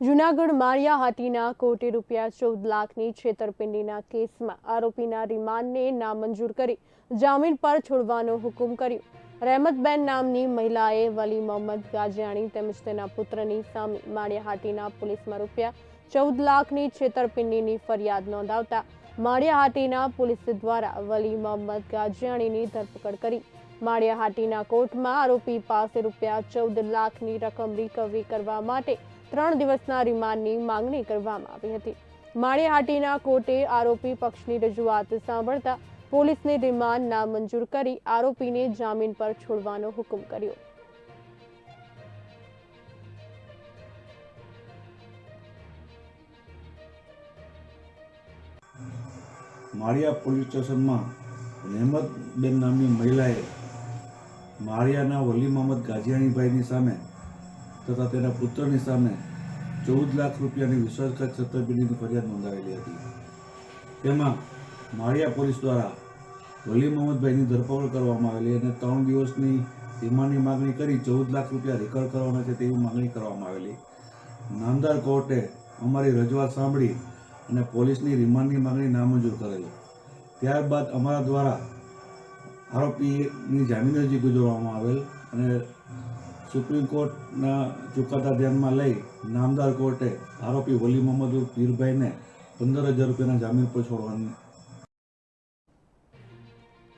જુનાગઢ માળિયા હાટીના કોટી રૂપિયા ચૌદ લાખની છેતરપિંડીના કેસમાં આરોપીના રિમાન્ડને નામંજૂર કરી જામીન પર છોડવાનો હુકમ કર્યો. રહેમતબેન નામની મહિલાએ વલી મોહમ્મદ ગાજિયાણી તેમજ તેના પુત્રની સામે માળિયા હાટીના પોલીસમાં રૂપિયા ચૌદ લાખની છેતરપિંડીની ફરિયાદ નોંધાવતા માળિયા હાટીના પોલીસ દ્વારા વલી મોહમ્મદ ગાજિયાણીની ધરપકડ કરી. માળિયા હાટીના કોર્ટમાં આરોપી પાસે રૂપિયા ચૌદ લાખની રકમ રિકવરી કરવા માટે ત્રણ દિવસના રિમાન્ડની માંગણી કરવામાં આવી હતી. માળીહાટીના કોર્ટે આરોપી પક્ષની રજૂઆત સાંભળતા પોલીસને રિમાન્ડ નામંજૂર કરી આરોપીને જામીન પર છોડવાનો હુકમ કર્યો. માળિયા પોલીસ સ્ટેશનમાં રહેમતબેન નામની મહિલાએ માળિયાના વલી મોહમ્મદ ગાજિયાણીભાઈની સામે તથા તેના પુત્રની સામે ચૌદ લાખ રૂપિયાની વિશ્વાસઘાત છેતરપિંડીની ફરિયાદ નોંધાવેલી હતી. તેમાં માળિયા પોલીસ દ્વારા વલી મોહમ્મદભાઈની ધરપકડ કરવામાં આવેલી અને ત્રણ દિવસની રિમાન્ડની માગણી કરી ચૌદ લાખ રૂપિયા રેકર્ડ કરવાના છે તેવી માગણી કરવામાં આવેલી. નામદાર કોર્ટે અમારી રજૂઆત સાંભળી અને પોલીસની રિમાન્ડની માગણી નામંજૂર કરેલી. ત્યારબાદ અમારા દ્વારા આરોપીની જામીન અરજી ગુજરવામાં આવેલ અને સુપ્રીમ કોર્ટના ચુકાદા ધ્યાનમાં લઈ નામદાર કોર્ટે આરોપી વલી મોહમ્મદ પીરભાઈને પંદર હજાર રૂપિયાના જામીન પર છોડવાની